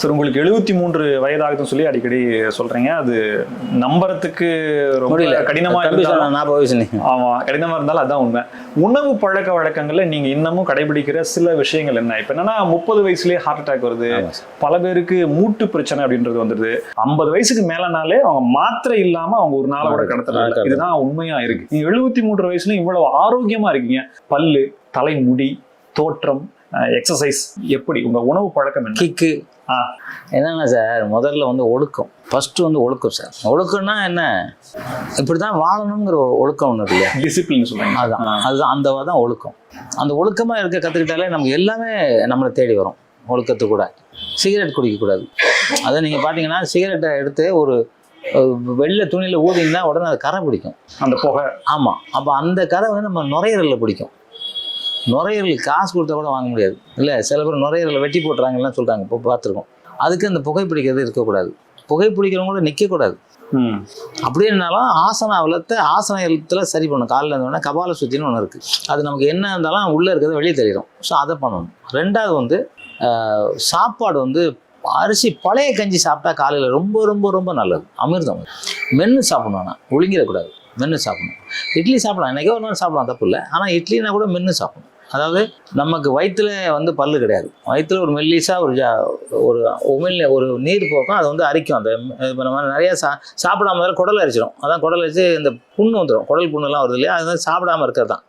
Sir உங்களுக்கு எழுபத்தி மூன்று வயதாகுதுன்னு சொல்லி அடிக்கடி சொல்றீங்க. அது நம்புறதுக்கு ரொம்ப கடினமா நாற்பது வயசு ஆமா கடினமா இருந்தாலும் அதான் உண்மை. உணவு பழக்க வழக்கங்கள்ல நீங்க இன்னமும் கடைபிடிக்கிற சில விஷயங்கள் என்ன? இப்ப என்னன்னா முப்பது வயசுலயே ஹார்ட் அட்டாக் வருது. பல பேருக்கு மூட்டு பிரச்சனை அப்படின்றது வந்துருது ஐம்பது வயசுக்கு மேலனாலே அவங்க மாத்திரை இல்லாம அவங்க ஒரு நாளை கூட கடத்துறாங்க. இதுதான் உண்மையா இருக்கு. நீங்க எழுபத்தி மூன்று வயசுல இவ்வளவு ஆரோக்கியமா இருக்கீங்க. பல்லு தலைமுடி தோற்றம் எக்ஸசைஸ் எப்படி? உங்க உணவு பழக்கம் என்ன? கிக்கு ஆ. என்னன்னா சார் முதல்ல வந்து ஒழுக்கம். ஃபர்ஸ்ட் வந்து ஒழுக்கம் சார் ஒழுக்கம்னா என்ன? இப்படி தான் வாழணுங்கிற ஒரு ஒழுக்கம் ஒன்று இருக்கு இல்லையா? டிசிப்ளின் சொல்லுங்க அதுதான் அதுதான் அந்த தான் ஒழுக்கம். அந்த ஒழுக்கமாக இருக்க கற்றுக்கிட்டாலே நமக்கு எல்லாமே நம்மளை தேடி வரும். ஒழுக்கத்து கூட. சிகரெட் குடிக்கக்கூடாது. அதை நீங்கள் பார்த்தீங்கன்னா சிகரெட்டை எடுத்து ஒரு ஒரு வெள்ளை துணியில் ஊதிங்கன்னா உடனே அது கரை பிடிக்கும். அந்த புகை. ஆமாம் அப்போ அந்த கரை வந்து நம்ம நுரையீரலில் பிடிக்கும். நுரையீரல் காசு கொடுத்தா கூட வாங்க முடியாது. இல்லை சில பேர் நுரையீரலை வெட்டி போட்டுறாங்கலாம் சொல்கிறாங்க இப்போ பார்த்துருக்கோம். அதுக்கு அந்த புகைப்பிடிக்கிறது இருக்கக்கூடாது. புகைப்பிடிக்கிறவங்க கூட நிற்கக்கூடாது ம். அப்படின்னாலும் ஆசன அவலத்தை ஆசன எழுத்துல சரி பண்ணணும். காலையில் இருந்தோடனே கபால சுத்தின்னு ஒன்று இருக்குது அது நமக்கு என்ன இருந்தாலும் உள்ளே இருக்கிறது வெளியே தெரியும் ஸோ அதை பண்ணணும். ரெண்டாவது வந்து சாப்பாடு வந்து அரிசி பழைய கஞ்சி சாப்பிட்டா காலையில் ரொம்ப ரொம்ப ரொம்ப நல்லது. அமிர்தம். மென்று சாப்பிடணும் ஒழுங்கிடக்கூடாது. மென்று சாப்பிடணும். இட்லி சாப்பிடலாம். என்னைக்கோ ஒரு நாள் சாப்பிடலாம். தப்பு இல்லை. ஆனால் இட்லினா கூட மென்று சாப்பிடணும். அதாவது நமக்கு வயிற்றுல வந்து பல்லு கிடையாது. வயிற்றுல ஒரு மெல்லிசா ஒரு ஜா ஒரு உமிழ் ஒரு நீர் போக்கும் அது வந்து அரிக்கும். அந்த இப்போ நம்ம நிறையா சா சாப்பிடாம இருந்தாலும் குடல் அரிச்சிடும் அதான் குடல் அரிச்சு இந்த புண்ணு வந்துடும் குடல் புண்ணுலாம் வருது இல்லையா? அது வந்து சாப்பிடாம இருக்கிறது தான்.